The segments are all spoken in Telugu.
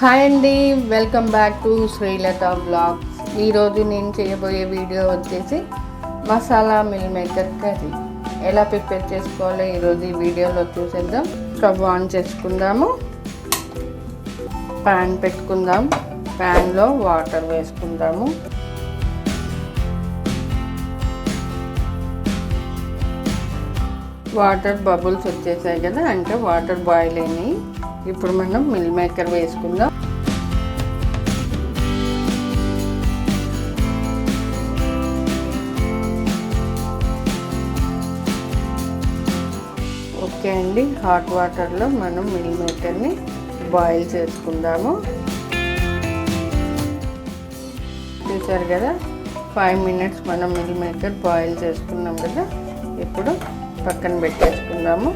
హాయ్ అండి welcome back to Srilatha blogs. ఈరోజు నేను చేయబోయే వీడియో వచ్చేసి మసాలా మిల్ మేకర్ కర్రీ. ఎలా ప్రిపేర్ చేసుకోవాలో ఈరోజు ఈ వీడియోలో చూసేద్దాం. స్టవ్ ఆన్ చేసుకుందాము. ప్యాన్ పెట్టుకుందాం. ప్యాన్లో వాటర్ వేసుకుందాము. వాటర్ బబుల్స్ వచ్చేసాయి కదా అంటే వాటర్ బాయిల్ అయినాయి. ఇప్పుడు మనం మిల్ మేకర్ వేసుకుందాం. ఓకే అండి హాట్ వాటర్లో మనం మిల్ మేకర్ని బాయిల్ చేసుకుందాము. చూసారు కదా ఫైవ్ మినిట్స్ మనం మిల్ మేకర్ బాయిల్ చేసుకున్నాం కదా ఇప్పుడు పక్కన పెట్టేసుకుందాము.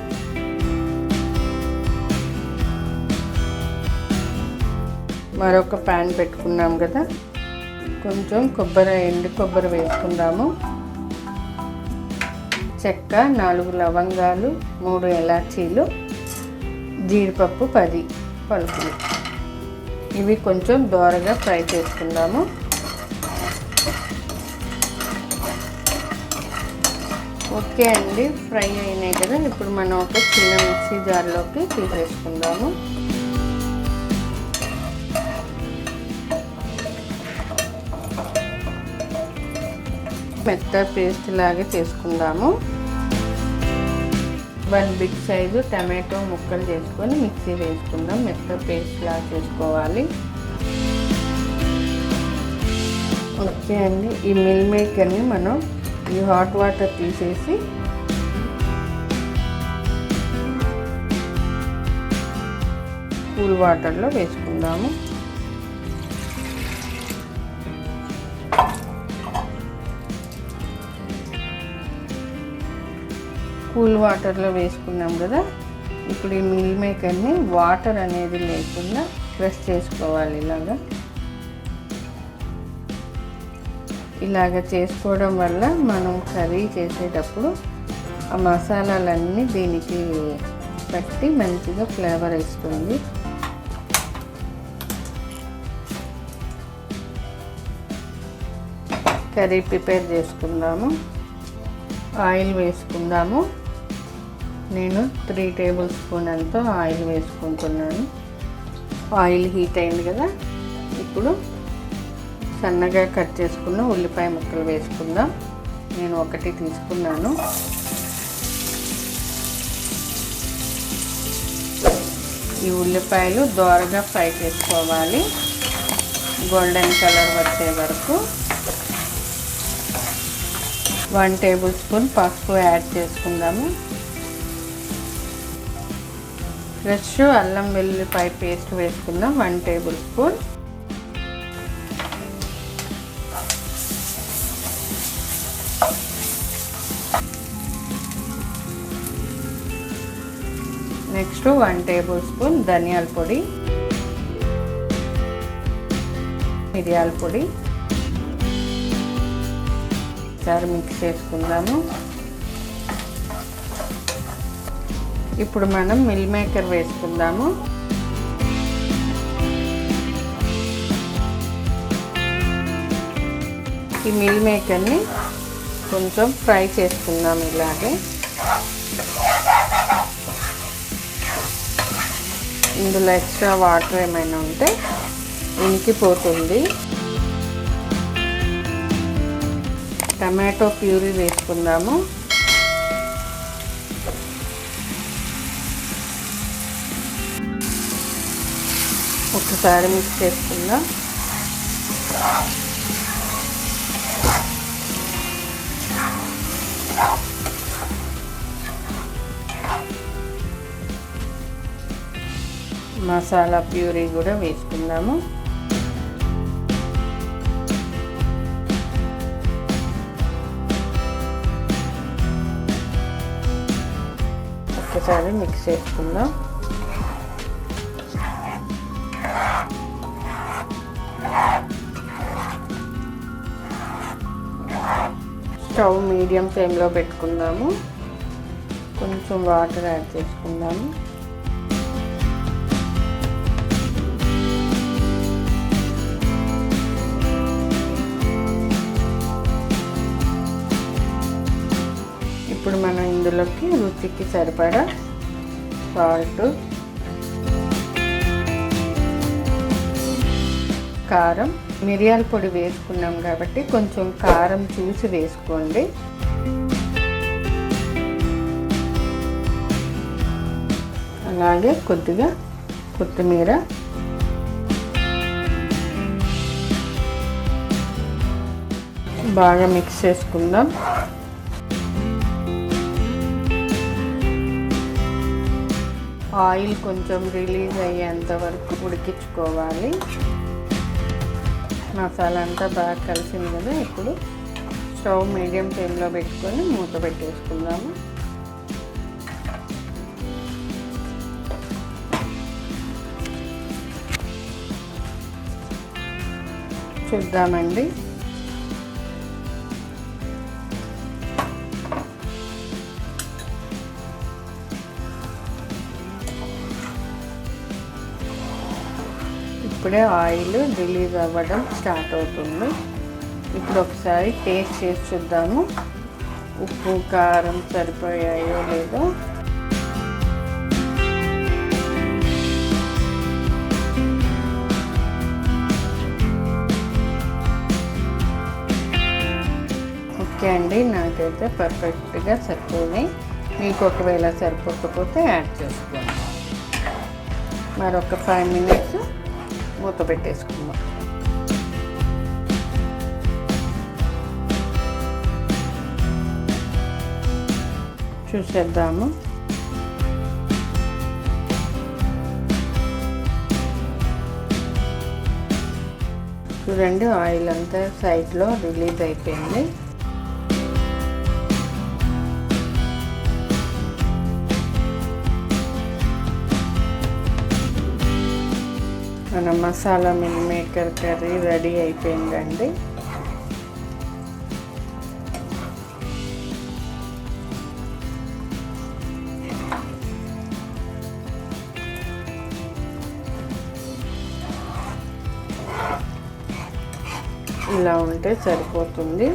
మరొక ప్యాన్ పెట్టుకున్నాం కదా. కొంచెం కొబ్బరి ఎండు కొబ్బరి వేసుకుందాము. చెక్క నాలుగు లవంగాలు మూడు ఎలాచీలు జీడిపప్పు పది పలుకులు. ఇవి కొంచెం దోరగా ఫ్రై చేసుకుందాము. ఓకే అండి ఫ్రై అయినాయి కదా. ఇప్పుడు మనం ఒక చిన్న మిక్సీ జార్లోకి తీసేసుకుందాము. మెత్త పేస్ట్ లాగా చేసుకుందాము. వన్ బిగ్ సైజు టమాటో ముక్కలు చేసుకొని మిక్సీ వేసుకుందాం. మెత్త పేస్ట్ లాగా చేసుకోవాలి. ఓకే అండి. ఈ మిల్ మేకర్ని మనం ఈ హాట్ వాటర్ తీసేసి కూల్ వాటర్లో వేసుకుందాము. కూల్ వాటర్లో వేసుకున్నాం కదా. ఇప్పుడు ఈ మిల్ మేకర్ని వాటర్ అనేది లేకుండా ప్రెస్ చేసుకోవాలి ఇలాగా. ఇలాగ చేసుకోవడం వల్ల మనం కర్రీ చేసేటప్పుడు ఆ మసాలాలన్నీ దీనికి పట్టి మంచిగా ఫ్లేవర్ ఇస్తుంది కర్రీ ప్రిపేర్ చేసుకుందాము. ఆయిల్ వేసుకుందాము. నేను త్రీ టేబుల్ స్పూన్ అంతా ఆయిల్ వేసుకుంటున్నాను. ఆయిల్ హీట్ అయింది కదా ఇప్పుడు సన్నగా కట్ చేసుకున్న ఉల్లిపాయ ముక్కలు వేసుకుందాం. నేను ఒకటి తీసుకున్నాను. ఈ ఉల్లిపాయలు దోరగా ఫ్రై చేసుకోవాలి. గోల్డెన్ కలర్ వచ్చే వరకు వన్ టేబుల్ స్పూన్ పసుపు యాడ్ చేసుకుందాము. ఫ్రెష్ అల్లం వెల్లుల్లిపాయ పేస్ట్ వేసుకుందాం one tablespoon next one tablespoon ధనియాల పొడి మిరియాల పొడి. ఒకసారి మిక్స్ చేసుకుందాము. ఇప్పుడు మనం మిల్ మేకర్ వేసుకుందాము. ఈ మిల్ మేకర్ని కొంచెం ఫ్రై చేసుకుందాం ఇలాగే. ఇందులో ఎక్స్ట్రా వాటర్ ఏమైనా ఉంటే ఇంకిపోతుంది టమాటో ప్యూరీ వేసుకుందాము. ఒకసారి మిక్స్ చేసుకుందాం. మసాలా ప్యూరీ కూడా వేసుకుందాము. ఒకసారి మిక్స్ చేసుకుందాం. స్టవ్ మీడియం ఫ్లేమ్లో పెట్టుకుందాము. కొంచెం వాటర్ యాడ్ చేసుకుందాము. ఇప్పుడు మనం ఇందులోకి రుచికి సరిపడా సాల్ట్ కారం మిరియాల పొడి వేసుకున్నాం కాబట్టి కొంచెం కారం చూసి వేసుకోండి. అలాగే కొద్దిగా కొత్తిమీర. బాగా మిక్స్ చేసుకుందాం. ఆయిల్ కొంచెం రిలీజ్ అయ్యేంత వరకు ఉడికించుకోవాలి. మసాలా అంతా బాగా కలిసింది కదా ఇప్పుడు స్టవ్ మీడియం ఫ్లేమ్లో పెట్టుకొని మూత పెట్టేసుకుందాము. చూద్దామండి. ఇప్పుడే ఆయిల్ రిలీజ్ అవ్వడం స్టార్ట్ అవుతుంది. ఇప్పుడు ఒకసారి టేస్ట్ చేసి చూద్దాము. ఉప్పు కారం సరిపోయాయో లేదో. ఓకే అండి నాకైతే పర్ఫెక్ట్గా సరిపోయినాయి. మీకు ఒకవేళ సరిపోకపోతే యాడ్ చేసుకోండి. మరొక ఫైవ్ మినిట్స్ మూత పెట్టేసుకుందాం చూసేద్దాము. చూడండి ఆయిల్ అంతా సైడ్లో రిలీజ్ అయిపోయింది. మన masala meal maker curry ready అయిపోయిందండి. ఇలా ఉంటే సరిపోతుంది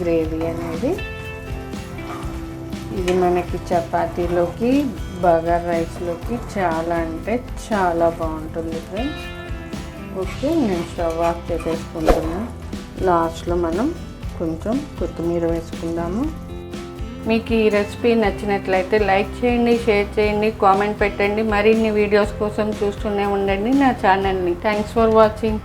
గ్రేవీ అనేది. ఇది మనకి చపాతీలోకి బగార్ రైస్లోకి చాలా అంటే చాలా బాగుంటుంది ఫ్రెండ్స్. ఓకే నేను స్టవ్ ఆఫ్ చేసేసుకుంటున్నా. లాస్ట్లో మనం కొంచెం కొత్తిమీర వేసుకుందాము. మీకు ఈ రెసిపీ నచ్చినట్లయితే లైక్ చేయండి షేర్ చేయండి కామెంట్ పెట్టండి. మరిన్ని వీడియోస్ కోసం చూస్తూనే ఉండండి నా ఛానల్ని. Thanks for watching.